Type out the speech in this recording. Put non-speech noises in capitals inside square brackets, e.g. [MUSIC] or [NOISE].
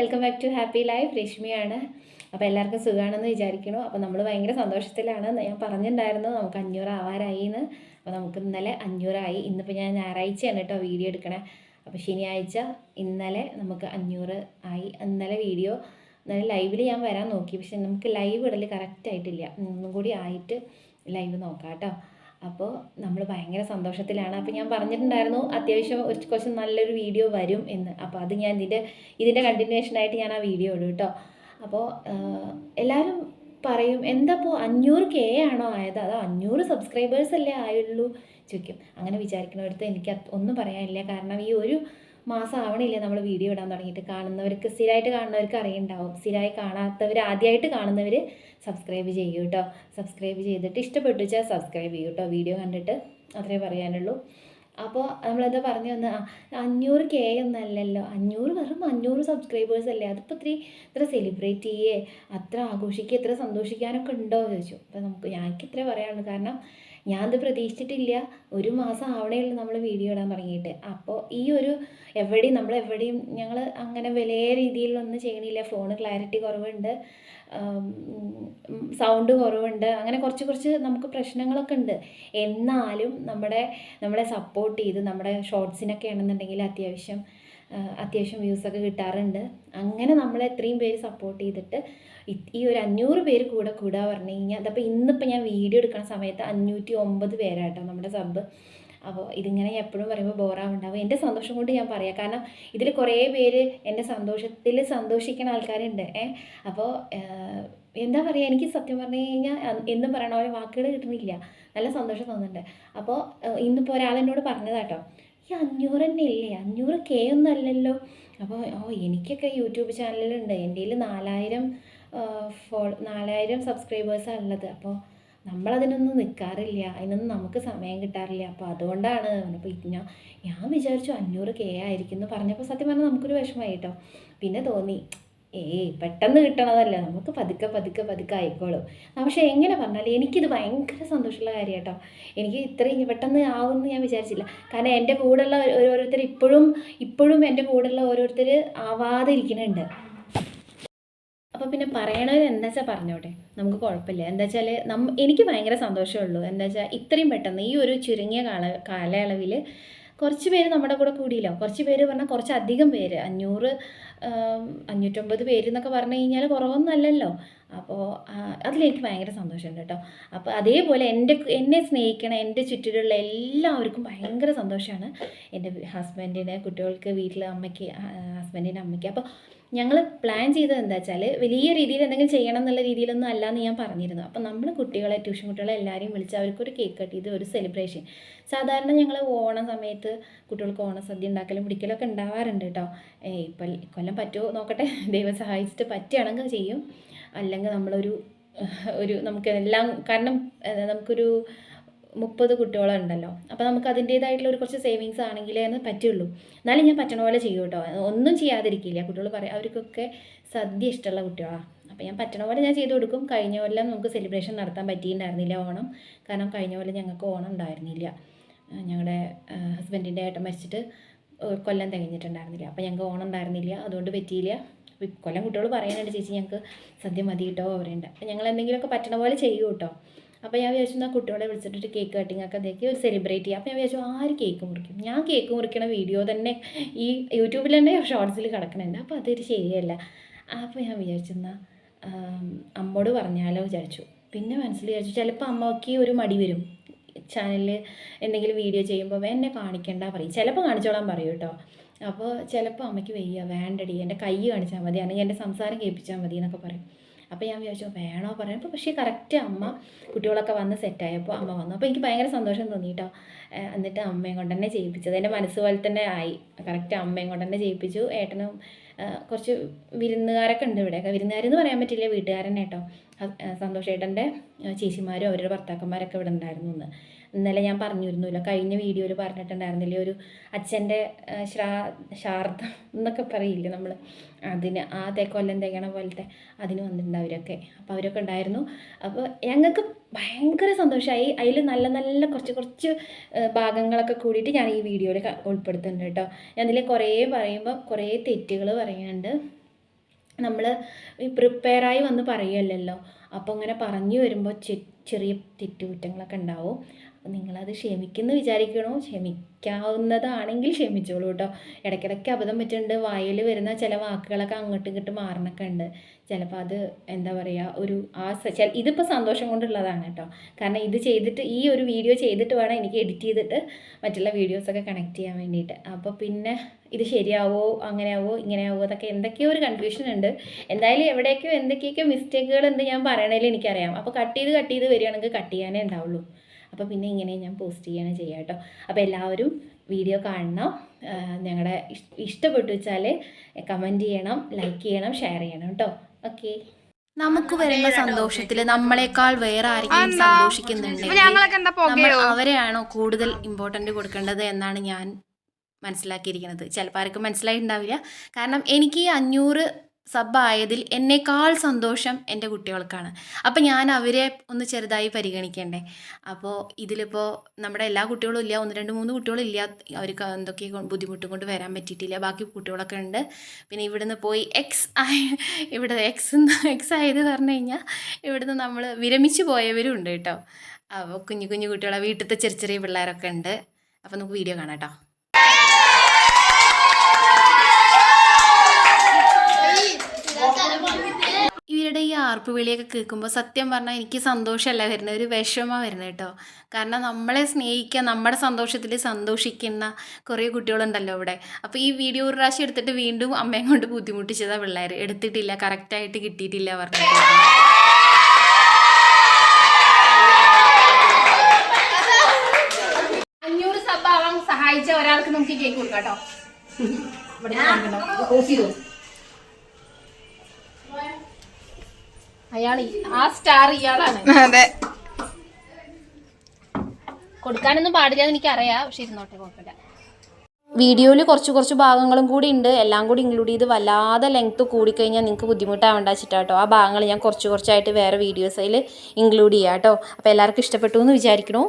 Welcome back to happy life. രശ്മിയാണ്. അപ്പോൾ എല്ലാവർക്കും സുഖമാണെന്ന് വിചാരിക്കണു അപ്പോൾ നമ്മൾ ഭയങ്കര സന്തോഷത്തിലാണ്. ഞാൻ പറഞ്ഞിട്ടുണ്ടായിരുന്നു നമുക്ക് അഞ്ഞൂറ് ആവാറായി എന്ന് അപ്പോൾ നമുക്ക് ഇന്നലെ അഞ്ഞൂറായി. ഇന്നിപ്പോൾ ഞാൻ ഞായറാഴ്ചയാണ് കേട്ടോ വീഡിയോ എടുക്കണേ. അപ്പോൾ ശനിയാഴ്ച ഇന്നലെ നമുക്ക് അഞ്ഞൂറ് ആയി. ഇന്നലെ വീഡിയോ ഇന്നലെ ലൈവിൽ ഞാൻ വരാൻ നോക്കി. പക്ഷെ നമുക്ക് ലൈവ് ഇടൽ കറക്റ്റ് ആയിട്ടില്ല. ഒന്നും കൂടി ആയിട്ട് ലൈവ് നോക്കാം കേട്ടോ. അപ്പോൾ നമ്മൾ ഭയങ്കര സന്തോഷത്തിലാണ്. അപ്പോൾ ഞാൻ പറഞ്ഞിട്ടുണ്ടായിരുന്നു അത്യാവശ്യം ഒരു കുറച്ച് നല്ലൊരു വീഡിയോ വരും എന്ന്. അപ്പോൾ അത് ഞാൻ ഇതിന്റെ ഇതിന്റെ കണ്ടിന്യൂഷനായിട്ട് ഞാൻ ആ വീഡിയോ ഇടും കേട്ടോ അപ്പോൾ എല്ലാവരും പറയും എന്താ ഇപ്പോൾ അഞ്ഞൂറ് കെ ആണോ ആയത്? അതോ അഞ്ഞൂറ് സബ്സ്ക്രൈബേഴ്സ് അല്ലേ ആയുള്ളൂ? ചോദിക്കും. അങ്ങനെ വിചാരിക്കണടുത്ത് എനിക്ക് ഒന്നും പറയാനില്ല. കാരണം ഈ ഒരു മാസം നമ്മൾ വീഡിയോ ഇടാൻ തുടങ്ങിയിട്ട്. കാണുന്നവർക്ക് സ്ഥിരമായിട്ട് കാണുന്നവർക്ക് അറിയുണ്ടാവും. സ്ഥിരമായി കാണാത്തവർ ആദ്യമായിട്ട് കാണുന്നവർ സബ്സ്ക്രൈബ് ചെയ്യൂ കേട്ടോ സബ്സ്ക്രൈബ് ചെയ്തിട്ട് ഇഷ്ടപ്പെട്ടു വെച്ചാൽ സബ്സ്ക്രൈബ് ചെയ്യൂ കേട്ടോ വീഡിയോ കണ്ടിട്ട് അത്രേ പറയാനുള്ളൂ. അപ്പോൾ നമ്മളെന്താ പറഞ്ഞു വന്ന് അഞ്ഞൂറ് കെ ഒന്നല്ലല്ലോ അഞ്ഞൂറ് വെറും അഞ്ഞൂറ് സബ്സ്ക്രൈബേഴ്സ് അല്ലേ? അതിപ്പോൾ ഇത്രയും ഇത്ര സെലിബ്രേറ്റ് ചെയ്യേ അത്ര ആഘോഷിക്കുക ഇത്ര സന്തോഷിക്കാനൊക്കെ ഉണ്ടോ ചോദിച്ചു. അപ്പോൾ നമുക്ക് ഞങ്ങൾക്ക് ഇത്രേ പറയാനുള്ളൂ. കാരണം ഞാനത് പ്രതീക്ഷിച്ചിട്ടില്ല. ഒരു മാസം ആവണേ ഉള്ളൂ നമ്മൾ വീഡിയോ ഇടാൻ തുടങ്ങിയിട്ട്. അപ്പോൾ ഈ ഒരു എവിടെയും നമ്മൾ എവിടെയും ഞങ്ങൾ അങ്ങനെ വലിയ രീതിയിലൊന്നും ചെയ്യണില്ല. ഫോൺ ക്ലാരിറ്റി കുറവുണ്ട്. സൗണ്ട് കുറവുണ്ട്. അങ്ങനെ കുറച്ച് കുറച്ച് നമുക്ക് പ്രശ്നങ്ങളൊക്കെ ഉണ്ട്. എന്നാലും നമ്മുടെ നമ്മളെ സപ്പോർട്ട് ചെയ്ത് നമ്മുടെ ഷോർട്സിനൊക്കെ ആണെന്നുണ്ടെങ്കിൽ അത്യാവശ്യം അത്യാവശ്യം വ്യൂസൊക്കെ കിട്ടാറുണ്ട്. അങ്ങനെ നമ്മളെ എത്രയും പേര് സപ്പോർട്ട് ചെയ്തിട്ട് ഈ ഒരു അഞ്ഞൂറ് പേര് കൂടെ കൂടാ പറഞ്ഞു കഴിഞ്ഞാൽ അതപ്പോൾ ഇന്നിപ്പോൾ ഞാൻ വീഡിയോ എടുക്കുന്ന സമയത്ത് അഞ്ഞൂറ്റി ഒമ്പത് പേരാട്ടോ നമ്മുടെ സബ് അപ്പോൾ ഇതിങ്ങനെ എപ്പോഴും പറയുമ്പോൾ ബോറാവുണ്ടാവും എന്റെ സന്തോഷം കൊണ്ട് ഞാൻ പറയാം. കാരണം ഇതിൽ കുറേ പേര് എന്റെ സന്തോഷത്തിൽ സന്തോഷിക്കുന്ന ആൾക്കാരുണ്ട്. ഏ അപ്പോൾ എന്താ പറയുക എനിക്ക് സത്യം പറഞ്ഞു കഴിഞ്ഞാൽ എന്നും പറയണ പോലെ വാക്കുകൾ കിട്ടുന്നില്ല. നല്ല സന്തോഷം തോന്നുന്നുണ്ട്. അപ്പോൾ ഇന്നിപ്പോൾ ഒരാളെന്നോട് പറഞ്ഞതാട്ടോ. ഈ അഞ്ഞൂറ് തന്നെ ഇല്ലേ? അഞ്ഞൂറ് കെ ഒന്നും അല്ലല്ലോ. അപ്പോൾ ഓ എനിക്കൊക്കെ യൂട്യൂബ് ചാനലുണ്ട് എന്റെ കയ്യിൽ നാലായിരം ഫോ നാലായിരം സബ്സ്ക്രൈബേഴ്സാണ് ഉള്ളത്. അപ്പോൾ നമ്മളതിനൊന്നും നിൽക്കാറില്ല അതിനൊന്നും നമുക്ക് സമയം കിട്ടാറില്ല. അപ്പോൾ അതുകൊണ്ടാണ് അപ്പോൾ ഞാൻ ഞാൻ വിചാരിച്ചു അഞ്ഞൂറ് കെ ആയിരിക്കും എന്ന് പറഞ്ഞപ്പോൾ സത്യം പറഞ്ഞാൽ നമുക്കൊരു വിഷമമായി കേട്ടോ പിന്നെ തോന്നി ഏയ് പെട്ടെന്ന് കിട്ടണതല്ല. നമുക്ക് പതുക്കെ പതുക്കെ പതുക്കെ ആയിക്കോളും. പക്ഷേ എങ്ങനെ പറഞ്ഞാലും എനിക്കിത് ഭയങ്കര സന്തോഷമുള്ള കാര്യം കേട്ടോ എനിക്ക് ഇത്രയും പെട്ടെന്ന് ആവുമെന്ന് ഞാൻ വിചാരിച്ചില്ല. കാരണം എന്റെ കൂടെയുള്ള ഓരോരുത്തർ ഇപ്പോഴും ഇപ്പോഴും എന്റെ കൂടെയുള്ള ഓരോരുത്തർ ആവാതെ ഇരിക്കുന്നുണ്ട് അപ്പോൾ പിന്നെ പറയണത് എന്താ വെച്ചാൽ പറഞ്ഞോട്ടെ? നമുക്ക് കുഴപ്പമില്ല. എന്താ വെച്ചാൽ നമ്മ എനിക്ക് ഭയങ്കര സന്തോഷമുള്ളൂ എന്താ വെച്ചാൽ ഇത്രയും പെട്ടെന്ന് ഈ ഒരു ചുരുങ്ങിയ കാല കാലയളവിൽ കുറച്ച് പേര് നമ്മുടെ കൂടെ കൂടിയില്ല. കുറച്ച് പേര് പറഞ്ഞാൽ കുറച്ച് അധികം പേര്. അഞ്ഞൂറ് അഞ്ഞൂറ്റമ്പത് പേര് എന്നൊക്കെ പറഞ്ഞു കഴിഞ്ഞാൽ കുറവൊന്നുമല്ലല്ലോ അപ്പോൾ അതിലെനിക്ക് ഭയങ്കര സന്തോഷമുണ്ട് കേട്ടോ. അപ്പോൾ അതേപോലെ എന്റെ എന്നെ സ്നേഹിക്കണ എന്റെ ചുറ്റിലുള്ള എല്ലാവർക്കും ഭയങ്കര സന്തോഷമാണ്. എന്റെ ഹസ്ബൻഡിന് കുട്ടികൾക്ക് വീട്ടിലെ അമ്മയ്ക്ക് ഹസ്ബൻഡിന്റെ അമ്മയ്ക്ക്. അപ്പോൾ ഞങ്ങൾ പ്ലാൻ ചെയ്തത് എന്താ വെച്ചാൽ വലിയ രീതിയിൽ എന്തെങ്കിലും ചെയ്യണം എന്നുള്ള രീതിയിലൊന്നും അല്ല എന്ന് ഞാൻ പറഞ്ഞിരുന്നു. അപ്പം നമ്മൾ കുട്ടികളെ ട്യൂഷൻ കുട്ടികളെ എല്ലാവരെയും വിളിച്ച് അവർക്കൊരു കേക്ക് കട്ട് ചെയ്ത് ഒരു സെലിബ്രേഷൻ സാധാരണ ഞങ്ങൾ ഓണ സമയത്ത് കുട്ടികൾക്ക് ഓണസദ്യ ഉണ്ടാക്കലും പിടിക്കലൊക്കെ ഉണ്ടാവാറുണ്ട് കേട്ടോ ഇപ്പം കൊല്ലം പറ്റുമോ നോക്കട്ടെ. [LAUGHS] ദൈവം സഹായിച്ചിട്ട് പറ്റുകയാണെങ്കിൽ ചെയ്യും. അല്ലെങ്കിൽ നമ്മളൊരു ഒരു നമുക്ക് എല്ലാം കാരണം നമുക്കൊരു മുപ്പത് കുട്ടികളുണ്ടല്ലോ അപ്പോൾ നമുക്ക് അതിന്റേതായിട്ടുള്ള ഒരു കുറച്ച് സേവിങ്സ് ആണെങ്കിലേ എന്ന് പറ്റുള്ളൂ. എന്നാലും ഞാൻ പറ്റണ പോലെ ചെയ്യും കേട്ടോ ഒന്നും ചെയ്യാതിരിക്കില്ല. കുട്ടികൾ പറയും അവർക്കൊക്കെ സദ്യ ഇഷ്ടമുള്ള കുട്ടികളാണ് അപ്പോൾ ഞാൻ പറ്റണ പോലെ ഞാൻ ചെയ്ത് കൊടുക്കും. കഴിഞ്ഞ കൊല്ലം നമുക്ക് സെലിബ്രേഷൻ നടത്താൻ പറ്റിയിട്ടുണ്ടായിരുന്നില്ല ഓണം. കാരണം കഴിഞ്ഞ കൊല്ലം ഞങ്ങൾക്ക് ഓണം ഉണ്ടായിരുന്നില്ല. ഞങ്ങളുടെ ഹസ്ബൻഡിന്റെ ഏട്ടൻ മരിച്ചിട്ട് കൊല്ലം തികഞ്ഞിട്ടുണ്ടായിരുന്നില്ല. അപ്പോൾ ഞങ്ങൾക്ക് ഓണം ഉണ്ടായിരുന്നില്ല. അതുകൊണ്ട് പറ്റിയില്ല. കൊല്ലം കുട്ടികൾ പറയാനുണ്ട് ചേച്ചി ഞങ്ങൾക്ക് സദ്യ മതി കേട്ടോ പറയുന്നുണ്ട്. അപ്പോൾ ഞങ്ങൾ എന്തെങ്കിലുമൊക്കെ പറ്റണ പോലെ ചെയ്യും കേട്ടോ അപ്പോൾ ഞാൻ വിചാരിച്ചു എന്നാൽ കുട്ടികളെ വിളിച്ചിട്ട് കേക്ക് കട്ടിങ് ഒക്കെ ഇതാക്കി ഒരു സെലിബ്രേറ്റ് ചെയ്യാം. അപ്പോൾ ഞാൻ വിചാരിച്ചു ആര് കേക്ക് മുറിക്കും? ഞാൻ കേക്ക് മുറിക്കണ വീഡിയോ തന്നെ ഈ യൂട്യൂബിൽ തന്നെ ഷോർട്സിൽ കിടക്കണുണ്ട്. അപ്പോൾ അതൊരു ശരിയല്ല. അപ്പോൾ ഞാൻ വിചാരിച്ചു എന്നാൽ അമ്മോട് പറഞ്ഞാലോ വിചാരിച്ചു. പിന്നെ മനസ്സിൽ വിചാരിച്ചു ചിലപ്പോൾ അമ്മയ്ക്ക് ഒരു മടി വരും. ചാനലിൽ എന്തെങ്കിലും വീഡിയോ ചെയ്യുമ്പോൾ എന്നെ കാണിക്കണ്ട പറയും. ചിലപ്പോൾ കാണിച്ചോളാൻ പറയും കേട്ടോ. അപ്പോൾ ചിലപ്പോൾ അമ്മയ്ക്ക് വയ്യ. വേണ്ടടി എന്റെ കൈ കാണിച്ചാൽ മതി. അല്ലെങ്കിൽ എന്റെ സംസാരം കേൾപ്പിച്ചാൽ മതി എന്നൊക്കെ പറയും. അപ്പോൾ ഞാൻ വിചാരിച്ചു വേണോ? പറയുമ്പോൾ പക്ഷേ കറക്റ്റ് അമ്മ കുട്ടികളൊക്കെ വന്ന് സെറ്റായപ്പോൾ അമ്മ വന്നു. അപ്പോൾ എനിക്ക് ഭയങ്കര സന്തോഷം തോന്നി കേട്ടോ എന്നിട്ട് അമ്മയും കൊണ്ട് തന്നെ ചെയ്യിപ്പിച്ചത്. എന്റെ മനസ്സ് പോലെ തന്നെ ആയി. കറക്റ്റ് അമ്മയും കൊണ്ട് തന്നെ ചെയ്യിപ്പിച്ചു. ഏട്ടനും കുറച്ച് വിരുന്നുകാരൊക്കെ ഉണ്ട് ഇവിടെയൊക്കെ വിരുന്നുകാരെന്ന് പറയാൻ പറ്റില്ല വീട്ടുകാരനെ കേട്ടോ സന്തോഷേട്ടന്റെ ചേച്ചിമാരും അവരുടെ ഭർത്താക്കന്മാരൊക്കെ ഇവിടെ ഉണ്ടായിരുന്നു എന്ന് ഇന്നലെ ഞാൻ പറഞ്ഞിരുന്നല്ലോ കഴിഞ്ഞ വീഡിയോയിൽ പറഞ്ഞിട്ടുണ്ടായിരുന്നില്ലേ ഒരു അച്ഛന്റെ ശ്രാ ശാർദം എന്നൊക്കെ പറയില്ലേ നമ്മൾ അതിന് ആ തേക്കൊല്ലം തേക്കണ പോലത്തെ അതിന് വന്നിട്ടുണ്ട് അവരൊക്കെ. അപ്പോൾ അവരൊക്കെ ഉണ്ടായിരുന്നു. അപ്പോൾ ഞങ്ങൾക്ക് ഭയങ്കര സന്തോഷമായി അതിൽ നല്ല നല്ല കുറച്ച് കുറച്ച് ഭാഗങ്ങളൊക്കെ കൂടിയിട്ട് ഞാൻ ഈ വീഡിയോയിൽ ഉൾപ്പെടുത്തുന്നുണ്ട് കേട്ടോ. ഞാൻ ഇതിൽ കുറേ പറയുമ്പോൾ കുറേ തെറ്റുകൾ പറയുന്നുണ്ട്. നമ്മൾ പ്രിപ്പയറായി വന്ന് പറയുമല്ലോ അപ്പോൾ അങ്ങനെ പറഞ്ഞു വരുമ്പോൾ ചെറിയ തെറ്റുകുറ്റങ്ങളൊക്കെ ഉണ്ടാവും. നിങ്ങളത് ക്ഷമിക്കുന്നു വിചാരിക്കണോ? ക്ഷമിക്കാവുന്നതാണെങ്കിൽ ക്ഷമിച്ചോളൂ കേട്ടോ. ഇടയ്ക്കിടയ്ക്ക് അബദ്ധം പറ്റുന്നുണ്ട് വായിൽ വരുന്ന ചില വാക്കുകളൊക്കെ അങ്ങോട്ടും ഇങ്ങോട്ടും മാറണൊക്കെ ഉണ്ട്. ചിലപ്പോൾ അത് എന്താ പറയുക ഒരു ആ ഇതിപ്പോൾ സന്തോഷം കൊണ്ടുള്ളതാണ് കേട്ടോ. കാരണം ഇത് ചെയ്തിട്ട് ഈ ഒരു വീഡിയോ ചെയ്തിട്ട് വേണം എനിക്ക് എഡിറ്റ് ചെയ്തിട്ട് മറ്റുള്ള വീഡിയോസൊക്കെ കണക്ട് ചെയ്യാൻ വേണ്ടിയിട്ട്. അപ്പോൾ പിന്നെ ഇത് ശരിയാവോ അങ്ങനെയാവോ ഇങ്ങനെയാവോ അതൊക്കെ എന്തൊക്കെയോ ഒരു കൺഫ്യൂഷൻ ഉണ്ട്. എന്തായാലും എവിടെയൊക്കെയോ എന്തൊക്കെയൊക്കെ മിസ്റ്റേക്കുകൾ ഉണ്ട് ഞാൻ പറയണതിൽ എനിക്കറിയാം. അപ്പോൾ കട്ട് ചെയ്ത് കട്ട് ചെയ്ത് വരികയാണെങ്കിൽ കട്ട് ചെയ്യാനേ ഉണ്ടാവുള്ളൂ. അപ്പോൾ പിന്നെ ഇങ്ങനെ ഞാൻ പോസ്റ്റ് ചെയ്യണം ചെയ്യാം കേട്ടോ അപ്പോൾ എല്ലാവരും വീഡിയോ കാണണം. ഞങ്ങളുടെ ഇഷ്ടപ്പെട്ടു വെച്ചാൽ കമന്റ് ചെയ്യണം ലൈക്ക് ചെയ്യണം ഷെയർ ചെയ്യണം കേട്ടോ ഓക്കെ നമുക്ക് വരുന്ന സന്തോഷത്തിൽ നമ്മളെക്കാൾ വേറെ ആരെങ്കിലും സന്തോഷിക്കുന്നുണ്ടെങ്കിൽ അവരെയാണോ കൂടുതൽ ഇമ്പോർട്ടന്റ് കൊടുക്കേണ്ടത് എന്നാണ് ഞാൻ മനസ്സിലാക്കിയിരിക്കുന്നത്. ചിലപ്പോൾ ആർക്കും മനസ്സിലായിട്ടുണ്ടാവില്ല. കാരണം എനിക്ക് ഈ അഞ്ഞൂറ് സബ് ആയതിൽ എന്നേക്കാൾ സന്തോഷം എന്റെ കുട്ടികൾക്കാണ്. അപ്പം ഞാൻ അവരെ ഒന്ന് ചെറുതായി പരിഗണിക്കണ്ടേ? അപ്പോൾ ഇതിലിപ്പോൾ നമ്മുടെ എല്ലാ കുട്ടികളും ഇല്ല. ഒന്ന് രണ്ട് മൂന്ന് കുട്ടികളും ഇല്ല. അവർക്ക് എന്തൊക്കെ ബുദ്ധിമുട്ട് കൊണ്ട് വരാൻ പറ്റിയിട്ടില്ല. ബാക്കി കുട്ടികളൊക്കെ ഉണ്ട്. പിന്നെ ഇവിടുന്ന് പോയി എക്സ് ആയ [LAUGHS] ഇവിടെ എക്സ് എക്സ് [LAUGHS] ആയത് പറഞ്ഞു കഴിഞ്ഞാൽ ഇവിടുന്ന് നമ്മൾ വിരമിച്ച് പോയവരും ഉണ്ട് കേട്ടോ. അപ്പോൾ കുഞ്ഞു കുഞ്ഞു കുട്ടികളെ വീട്ടിലത്തെ ചെറിയ ചെറിയ പിള്ളേരൊക്കെ ഉണ്ട്. അപ്പോൾ നമുക്ക് വീഡിയോ കാണാം കേട്ടോ. ഇവരുടെ ഈ ആർപ്പ് വിളിയൊക്കെ കേൾക്കുമ്പോൾ സത്യം പറഞ്ഞാൽ എനിക്ക് സന്തോഷമല്ല വരുന്നത് ഒരു വിഷമമാണ് വരുന്നത് കേട്ടോ. കാരണം നമ്മളെ സ്നേഹിക്കുക നമ്മുടെ സന്തോഷത്തിൽ സന്തോഷിക്കുന്ന കുറേ കുട്ടികളുണ്ടല്ലോ ഇവിടെ. അപ്പോൾ ഈ വീഡിയോ ഒരു പ്രാവശ്യം എടുത്തിട്ട് വീണ്ടും അമ്മയും കൊണ്ട് ബുദ്ധിമുട്ടിച്ചതാണ് പിള്ളേർ എടുത്തിട്ടില്ല കറക്റ്റായിട്ട് കിട്ടിയിട്ടില്ല പറഞ്ഞിട്ട്. അഞ്ഞൂറ് സബ് ആവാൻ സഹായിച്ച ഒരാൾക്ക് നമുക്ക് കേക്ക് കൊടുക്കാം കേട്ടോ. ഇവിടെ കാണിക്കണ്ടോ? Pause ചെയ്തോ? അയാൾ ആ സ്റ്റാർ ഇയാളാണ്. [LAUGHS] അതെ. കൊടുക്കാനൊന്നും പാടില്ല എന്ന് എനിക്കറിയാം പക്ഷെ ഇരുന്നോട്ടെ കുഴപ്പമില്ല. വീഡിയോയിൽ കുറച്ച് കുറച്ച് ഭാഗങ്ങളും കൂടി ഉണ്ട്. എല്ലാം കൂടി ഇൻക്ലൂഡ് ചെയ്ത് വല്ലാതെ ലെങ്ത്ത് കൂടിക്കഴിഞ്ഞാൽ നിങ്ങൾക്ക് ബുദ്ധിമുട്ടാവേണ്ട വെച്ചിട്ടാട്ടോ ആ ഭാഗങ്ങൾ ഞാൻ കുറച്ച് കുറച്ചായിട്ട് വേറെ വീഡിയോസിൽ ഇൻക്ലൂഡ് ചെയ്യാം കേട്ടോ അപ്പോൾ എല്ലാവർക്കും ഇഷ്ടപ്പെട്ടു എന്ന് വിചാരിക്കണു